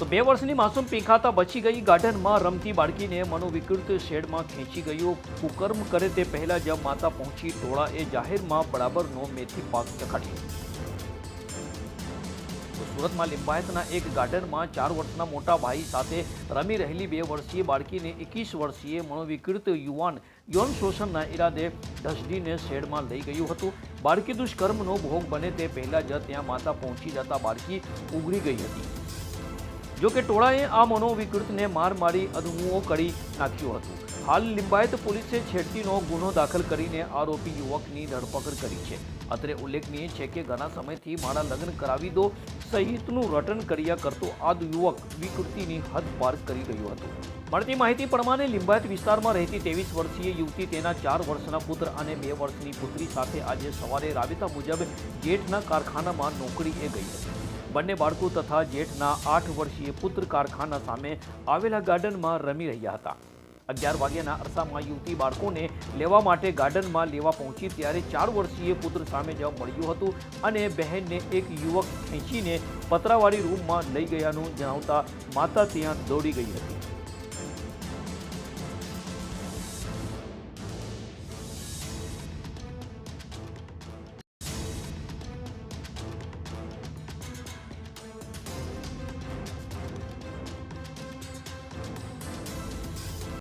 તો બે વર્ષની માસૂમ પીંખાતા બચી ગઈ ગાર્ડનમાં રમતી બાળકીને મનોવિકૃત શેડમાં ખેંચી ગયો. કુકર્મ કરે તે પહેલા જ માતા પહોંચી ટોળાએ જાહેરમાં બરાબરનો મેથી પાક ચખાડ્યો. સુરતમાં લિંબાયતના એક ગાર્ડનમાં ચાર વર્ષના મોટા ભાઈ સાથે રમી રહેલી બે વર્ષીય બાળકીને એકવીસ વર્ષીય મનોવિકૃત યુવાન યૌન શોષણના ઈરાદે ઢસડીને શેડમાં લઈ ગયું હતું. બાળકી દુષ્કર્મનો ભોગ બને તે પહેલા જ ત્યાં માતા પહોંચી જતા બાળકી ઉગરી ગઈ હતી. જો કે ટોળાએ આ મનોવિકૃતને માર મારી અધમુઓ કરી નાખ્યું હતું. હાલ લિંબાયત પોલીસે છેડતીનો ગુનો દાખલ કરીને આરોપી યુવકની ધરપકડ કરી છે. અત્રે ઉલ્લેખનીય છે કે ઘણા સમયથી મારા લગ્ન કરાવી દો, સહિતનું રટન કર્યા કરતો આ યુવક વિકૃતિની હદ પાર કરી ગયો હતો. મળતી માહિતી પ્રમાણે લિંબાયત વિસ્તારમાં રહેતી ત્રેવીસ વર્ષીય યુવતી તેના ચાર વર્ષના પુત્ર અને બે વર્ષની પુત્રી સાથે આજે સવારે રાબેતા મુજબ જેઠના કારખાનામાં નોકરીએ ગઈ હતી. બંને બાળકો તથા જેઠના આઠ વર્ષીય પુત્ર કારખાના સામે આવેલા ગાર્ડનમાં રમી રહ્યા હતા. અગિયાર વાગ્યાના અરસામાં યુવતી બાળકોને લેવા માટે ગાર્ડનમાં લેવા પહોંચી ત્યારે ચાર વર્ષીય પુત્ર સામે જવા મળ્યું હતું અને બહેનને એક યુવક ખેંચીને પતરાવાળી રૂમમાં લઈ ગયાનું જણાવતા માતા ત્યાં દોડી ગઈ હતી.